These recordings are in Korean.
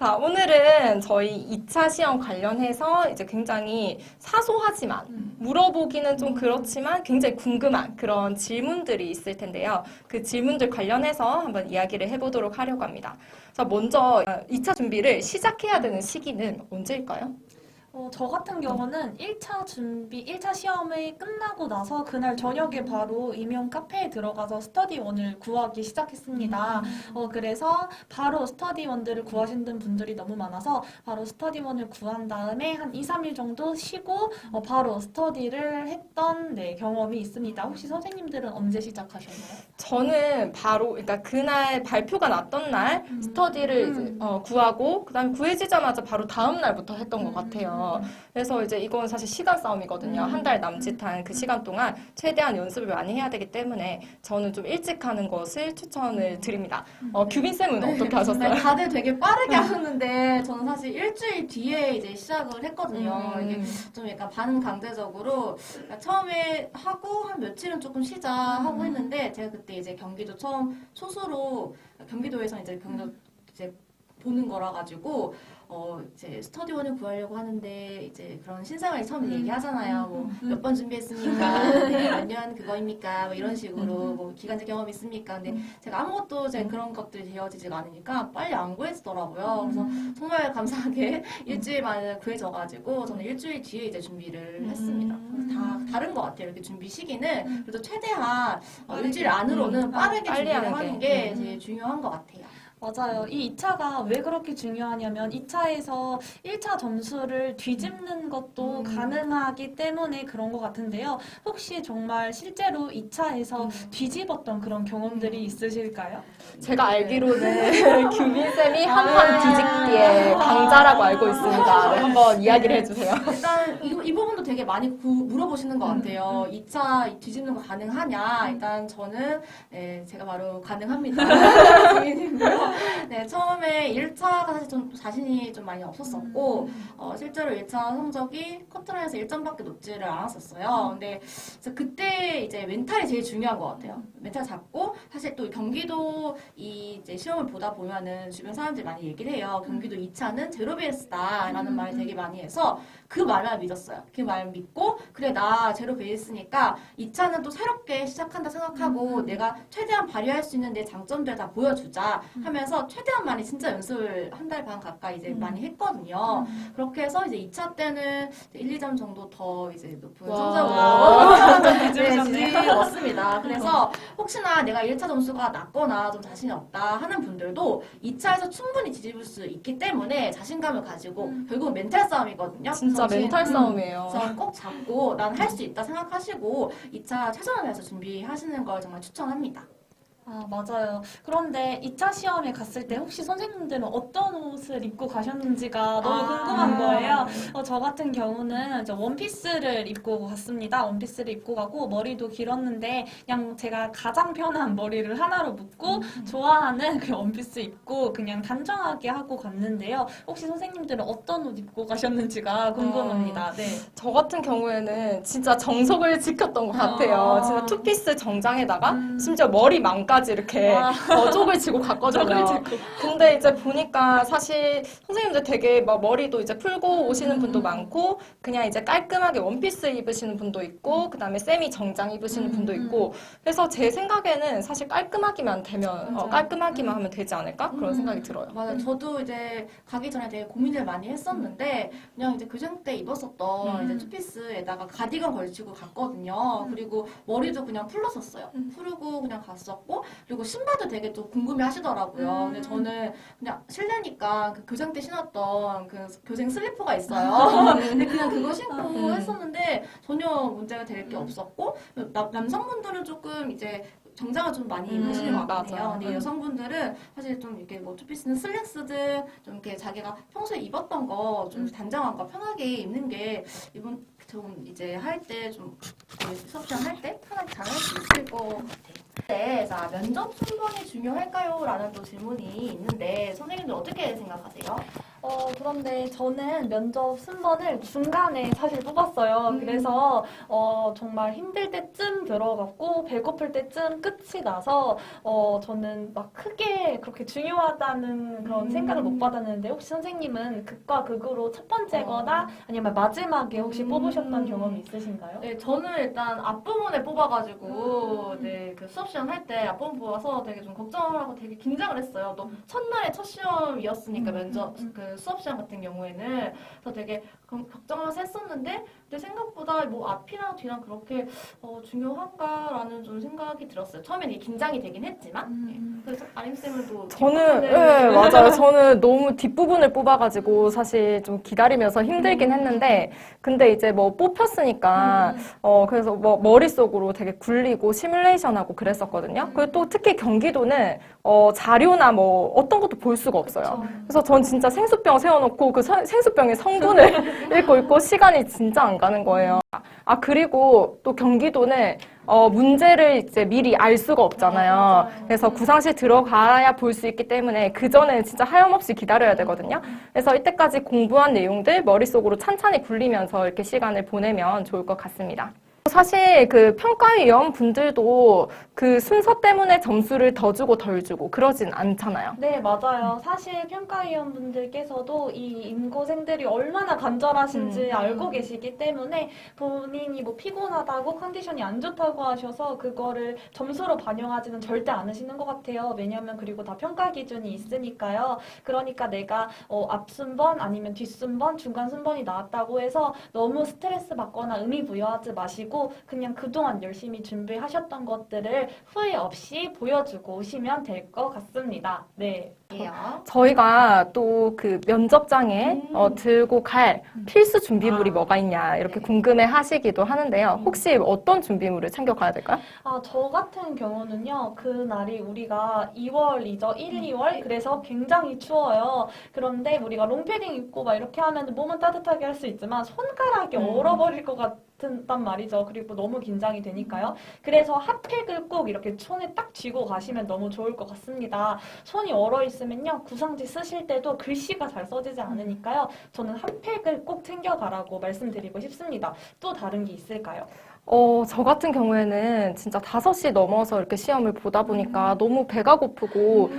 자, 오늘은 저희 2차 시험 관련해서 이제 굉장히 사소하지만 음. 물어보기는 좀 그렇지만 굉장히 궁금한 그런 질문들이 있을 텐데요. 그 질문들 관련해서 한번 이야기를 해보도록 하려고 합니다. 자, 먼저 2차 준비를 시작해야 되는 시기는 언제일까요? 어, 저 같은 경우는 1차 준비, 1차 시험이 끝나고 나서 그날 저녁에 바로 임용 카페에 들어가서 스터디원을 구하기 시작했습니다. 어, 그래서 바로 스터디원들을 구하시는 분들이 너무 많아서 바로 스터디원을 구한 다음에 한 2, 3일 정도 쉬고 어, 바로 스터디를 했던 네, 경험이 있습니다. 혹시 선생님들은 언제 시작하셨나요? 저는 바로 그러니까 그날 발표가 났던 날 음. 스터디를 음. 이제 어, 구하고 그다음에 구해지자마자 바로 다음 날부터 했던 것 같아요. 그래서 이제 이건 사실 시간 싸움이거든요. 음. 한달 남짓한 그 시간 동안 최대한 연습을 많이 해야 되기 때문에 저는 좀 일찍 하는 것을 추천을 드립니다. 어, 규빈 쌤은 어떻게 하셨어요? 네, 다들 되게 빠르게 하셨는데 저는 사실 일주일 뒤에 이제 시작을 했거든요. 음. 이게 좀 약간 반 강제적으로 그러니까 처음에 하고 한 며칠은 조금 쉬자 하고 했는데 제가 그때 이제 경기도 처음 소수로 경기도에서 이제 경기도 이제 보는 거라 가지고 어 이제 스터디원을 구하려고 하는데 이제 그런 신상을 처음에 음. 얘기하잖아요. 뭐 몇 번 준비했습니까? 네, 몇년 그거입니까? 뭐 이런 식으로 뭐 기간제 경험 있습니까? 근데 제가 아무것도 이제 그런 것들이 되어지지가 않으니까 빨리 안 구해지더라고요. 그래서 정말 감사하게 일주일 만에 구해져가지고 저는 일주일 뒤에 이제 준비를 했습니다. 다 다른 것 같아요. 이렇게 준비 시기는 그래도 최대한 어, 일주일 안으로는 음. 빠르게 준비를 하는 게. 게 음. 제일 중요한 것 같아요. 맞아요. 이 2차가 왜 그렇게 중요하냐면 2차에서 1차 점수를 뒤집는 것도 음. 가능하기 때문에 그런 것 같은데요. 혹시 정말 실제로 2차에서 음. 뒤집었던 그런 경험들이 있으실까요? 제가 알기로는 규빈 쌤이 한판 뒤집기의 강자라고 알고 있습니다. 네, 한번 이야기를 해주세요. 일단 이, 이 부분도 되게 많이 구- 물어보시는 것 음, 같아요. 2차 뒤집는 거 가능하냐? 일단 저는 네, 제가 바로 가능합니다. 네, 처음에 1차가 사실 좀 자신이 좀 많이 없었었고 어, 실제로 1차 성적이 커트라인에서 1점밖에 높지를 않았었어요. 근데 그때 이제 멘탈이 제일 중요한 것 같아요. 멘탈 잡고 사실 또 경기도 이 이제 시험을 보다 보면은 주변 사람들이 많이 얘기를 해요. 경기도 2차는 제로 베이스다라는 말을 되게 많이 해서 그 말을 믿었어요. 그말 믿고 그래 나 제로 베이스니까 2차는 또 새롭게 시작한다 생각하고 내가 최대한 발휘할 수 있는 내 장점들 다 보여주자 하면 서 최대한 많이 진짜 연습을 한 달 반 가까이 이제 음. 많이 했거든요. 그렇게 해서 이제 2차 때는 이제 1, 2점 정도 더 이제 높은 와. 성적으로 네, 뒤집으셨네요. 뒤집었습니다. 그래서 혹시나 내가 1차 점수가 낮거나 좀 자신이 없다 하는 분들도 2차에서 충분히 뒤집을 수 있기 때문에 자신감을 가지고 결국 멘탈 싸움이거든요. 진짜 그래서 멘탈 음, 싸움이에요. 그래서 꼭 잡고 난 할 수 있다 생각하시고 2차 최선을 다해서 준비하시는 걸 정말 추천합니다. 아, 맞아요. 그런데 2차 시험에 갔을 때 혹시 선생님들은 어떤 옷을 입고 가셨는지가 너무 아. 궁금한 거예요. 어, 저 같은 경우는 이제 원피스를 입고 갔습니다. 원피스를 입고 가고 머리도 길었는데 그냥 제가 가장 편한 머리를 하나로 묶고 좋아하는 그 원피스 입고 그냥 단정하게 하고 갔는데요. 혹시 선생님들은 어떤 옷 입고 가셨는지가 궁금합니다. 네. 저 같은 경우에는 진짜 정석을 지켰던 것 같아요. 아. 진짜 투피스 정장에다가 음. 심지어 머리망까지 이렇게 와. 어, 쪽을 치고 갔거든요. 근데 이제 보니까 사실 선생님들 되게 막 머리도 이제 풀고 오시는 음. 분도 많고 그냥 이제 깔끔하게 원피스 입으시는 분도 있고 그다음에 세미 정장 입으시는 음. 분도 있고 그래서 제 생각에는 사실 깔끔하기만 되면 어, 맞아요. 깔끔하기만 하면 되지 않을까 그런 음. 생각이 들어요. 맞아요. 저도 이제 가기 전에 되게 고민을 많이 했었는데 그냥 이제 교정 때 입었었던 음. 이제 투피스에다가 가디건 걸치고 갔거든요. 그리고 머리도 그냥 풀렀었어요. 음. 풀고 그냥 갔었고 그리고 신발도 되게 또 궁금해 하시더라고요. 음. 근데 저는 그냥 실내니까 그 교정 때 신었던 그 교생 슬리퍼가 있어요. 근데 그냥 그거 신고 음. 했었는데 전혀 문제가 될 게 없었고 남, 남성분들은 조금 이제 정장을 좀 많이 음, 입으시는 것. 같아요. 근데 음. 여성분들은 사실 좀 이렇게 뭐 투피스는 슬랙스든 좀 이렇게 자기가 평소에 입었던 거좀 음. 단정한 거 편하게 입는 게 이번 좀 이제 할 때 좀 수업 시간 할 때 편하게 잘 할 수 있을 것 같아요. 네, 자 면접 순번이 중요할까요? 라는 또 질문이 있는데 선생님들 어떻게 생각하세요? 어, 어, 그런데 저는 면접 순번을 중간에 사실 뽑았어요. 그래서 어, 정말 힘들 때쯤 들어갔고 배고플 때쯤 끝이 나서 어, 저는 막 크게 그렇게 중요하다는 그런 음. 생각을 못 받았는데 혹시 선생님은 극과 극으로 첫 번째거나 아니면 마지막에 혹시 음. 뽑으셨던 경험이 있으신가요? 네, 저는 일단 앞부분에 뽑아가지고, 네, 그 수업 시험 할 때 앞부분 뽑아서 되게 좀 걱정을 하고 되게 긴장을 했어요. 또 첫날에 첫 시험이었으니까 음, 면접, 음, 음. 그 수업 시험 같은 경우에는. 그래서 되게 걱- 걱정하면서 했었는데, 근데 생각보다 뭐 앞이랑 뒤랑 그렇게 어, 중요한가라는 좀 생각이 들었어요. 처음엔 이게 긴장이 되긴 했지만. 음. 네. 그래서 아림쌤은 또. 저는 뒷부분을- 네, 맞아요. 저는 너무 뒷부분을 뽑아가지고 사실 좀 기다리면서 힘들긴 했는데 근데 이제 뭐 뽑혔으니까 어 그래서 뭐 머릿속으로 되게 굴리고 시뮬레이션하고 그랬었거든요. 그리고 또 특히 경기도는 어 자료나 뭐 어떤 것도 볼 수가 없어요. 그래서 전 진짜 생수병 세워놓고 그 서- 생수병의 성분을 읽고 있고 시간이 진짜 안 가는 거예요. 아 그리고 또 경기도는 어 문제를 이제 미리 알 수가 없잖아요. 맞아요. 그래서 구상실 들어가야 볼 수 있기 때문에 그 전에 진짜 하염없이 기다려야 되거든요. 그래서 이때까지 공부한 내용들 머릿속으로 찬찬히 굴리면서 이렇게 시간을 보내면 좋을 것 같습니다. 사실 그 평가위원 분들도 그 순서 때문에 점수를 더 주고 덜 주고 그러진 않잖아요. 네, 맞아요. 사실 평가위원분들께서도 이 임고생들이 얼마나 간절하신지 음. 알고 계시기 때문에 본인이 뭐 피곤하다고 컨디션이 안 좋다고 하셔서 그거를 점수로 반영하지는 절대 않으시는 것 같아요. 왜냐면 그리고 다 평가 기준이 있으니까요. 그러니까 내가 어, 앞순번 아니면 뒷순번, 중간 순번이 나왔다고 해서 너무 스트레스 받거나 의미 부여하지 마시고 그냥 그동안 열심히 준비하셨던 것들을 후회 없이 보여주고 오시면 될 것 같습니다. 네. 예요. 저희가 또 그 면접장에 음. 어, 들고 갈 필수 준비물이 아. 뭐가 있냐 이렇게 네. 궁금해 하시기도 하는데요. 음. 혹시 어떤 준비물을 챙겨가야 될까요? 아, 저 같은 경우는요, 그날이 우리가 2월이죠. 1, 2월. 그래서 굉장히 추워요. 그런데 우리가 롱패딩 입고 막 이렇게 하면 몸은 따뜻하게 할 수 있지만 손가락이 음. 얼어버릴 것 같 단 말이죠. 그리고 너무 긴장이 되니까요. 그래서 핫팩을 꼭 이렇게 손에 딱 쥐고 가시면 너무 좋을 것 같습니다. 손이 얼어 있으면요, 구상지 쓰실 때도 글씨가 잘 써지지 않으니까요. 저는 핫팩을 꼭 챙겨가라고 말씀드리고 싶습니다. 또 다른 게 있을까요? 어, 저 같은 경우에는 진짜 5시 넘어서 이렇게 시험을 보다 보니까 너무 배가 고프고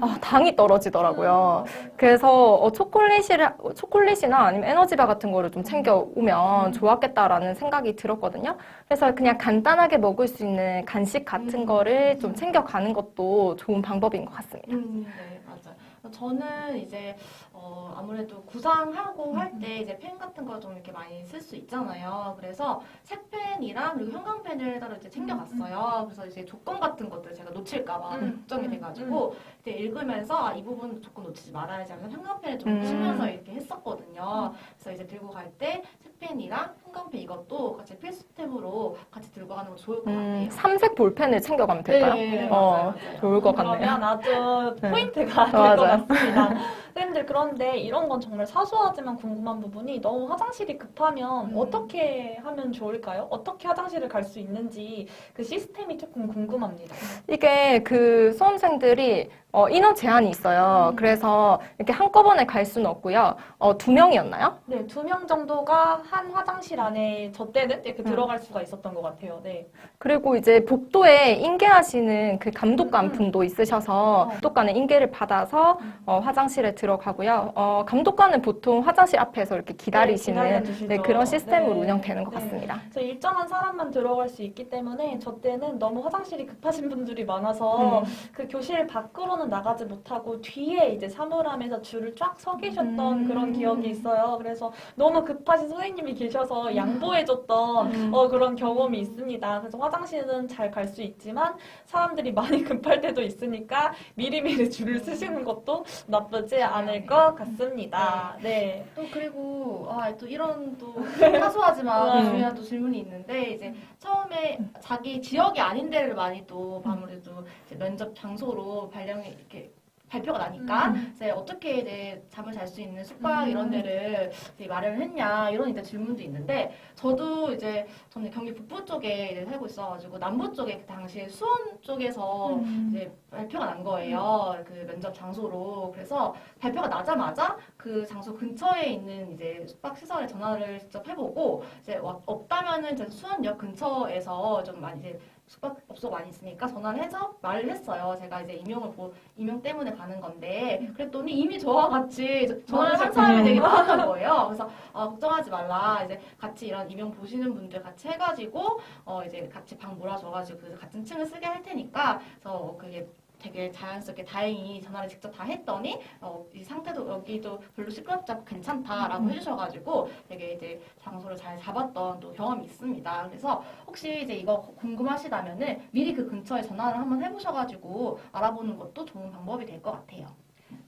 아, 당이 떨어지더라고요. 그래서 어, 초콜릿이라, 초콜릿이나 아니면 에너지바 같은 거를 좀 챙겨오면 좋았겠다라는 생각이 들었거든요. 그래서 그냥 간단하게 먹을 수 있는 간식 같은 음. 거를 좀 챙겨가는 것도 좋은 방법인 것 같습니다. 음, 네, 맞아요. 저는 이제 어, 아무래도 구상하고 할 때 이제 펜 같은 걸좀 이렇게 많이 쓸 수 있잖아요. 그래서 색펜이랑 그리고 형광펜을 따로 이제 챙겨갔어요. 그래서 이제 조건 같은 것들 제가 놓칠까봐 음, 걱정이 음, 돼가지고 이제 읽으면서 아, 이 부분 조건 놓치지 말아야지 하면서 형광펜을 좀 음. 치면서 이렇게 했었거든요. 그래서 이제 들고 갈 때 색펜이랑 형광펜 이것도 같이 필수템으로 같이 들고 가는 거 좋을 것 음, 같아요. 삼색 볼펜을 챙겨가면 될까요? 네, 어, 맞아요, 맞아요. 좋을 것 같네요. 그러면 아주 네. 포인트가 될 것 맞아요. 같습니다. 선생님들 그런데 이런 건 정말 사소하지만 궁금한 부분이 너무 화장실이 급하면 음. 어떻게 하면 좋을까요? 어떻게 화장실을 갈 수 있는지 그 시스템이 조금 궁금합니다. 이게 그 수험생들이 어, 인원 제한이 있어요. 음. 그래서 이렇게 한꺼번에 갈 수는 없고요. 어, 두 명이었나요? 네, 두 명 정도가 한 화장실 안에 저 때는 이렇게 음. 들어갈 수가 있었던 것 같아요. 네. 그리고 이제 복도에 인계하시는 그 감독관 음, 음. 분도 있으셔서 어. 감독관의 인계를 받아서 음. 어, 화장실에 들어가고요. 어, 감독관은 보통 화장실 앞에서 이렇게 기다리시는 기다려주시죠. 네, 그런 시스템으로 네. 운영되는 것 네. 같습니다. 그래서 일정한 사람만 들어갈 수 있기 때문에 저 때는 너무 화장실이 급하신 분들이 많아서 음. 그 교실 밖으로는 나가지 못하고 뒤에 이제 사물함에서 줄을 쫙 서 계셨던 음. 그런 기억이 있어요. 그래서 너무 급하신 선생님이 계셔서 양보해줬던 음. 어, 그런 경험이 있습니다. 그래서 화장실은 잘 갈 수 있지만 사람들이 많이 급할 때도 있으니까 미리미리 줄을 쓰시는 것도 나쁘지 않을 것 같습니다. 네. 또 그리고 아 또 이런 또 사소하지만 음. 중요한 또 질문이 있는데 이제 처음에 자기 지역이 아닌 데를 많이 또 아무래도 면접 장소로 발령이 이렇게 발표가 나니까 음. 이제 어떻게 이제 잠을 잘 수 있는 숙박 이런 음. 데를 이제 마련을 했냐 이런 이제 질문도 있는데 저도 이제 저는 경기 북부 쪽에 이제 살고 있어가지고 남부 쪽에 그 당시에 수원 쪽에서 음. 이제 발표가 난 거예요. 그 면접 장소로. 그래서 발표가 나자마자 그 장소 근처에 있는 이제 숙박 시설에 전화를 직접 해보고 이제 와- 없다면은 이제 수원역 근처에서 좀 많이 이제 숙박업소 많이 있으니까 전화를 해서 말을 했어요. 제가 이제 임용을 보, 임용 때문에 가는 건데 그랬더니 이미 저와 같이 저- 전화를 한 사람이 되게 많았던 거예요. 그래서 아, 걱정하지 말라. 이제 같이 이런 임용 보시는 분들 같이 해가지고 어 이제 같이 방 몰아줘가지고 그 같은 층을 쓰게 할 테니까 그래서 그게 되게 자연스럽게 다행히 전화를 직접 다 했더니 어, 이 상태도 여기도 별로 시끄럽지 않고 괜찮다라고 해주셔가지고 되게 이제 장소를 잘 잡았던 또 경험이 있습니다. 그래서 혹시 이제 이거 궁금하시다면은 미리 그 근처에 전화를 한번 해보셔가지고 알아보는 것도 좋은 방법이 될 것 같아요.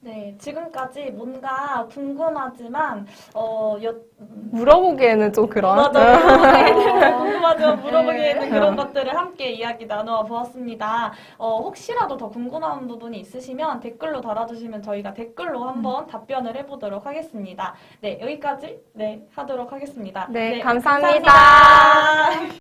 네, 지금까지 뭔가 궁금하지만 어, 여, 물어보기에는 좀 그런. 맞아요. 궁금하지만 물어보기에는 네. 그런 것들을 함께 이야기 나누어 보았습니다. 어, 혹시라도 더 궁금한 부분이 있으시면 댓글로 달아주시면 저희가 댓글로 한번 답변을 해보도록 하겠습니다. 네, 여기까지 네 하도록 하겠습니다. 네, 감사합니다. 감사합니다.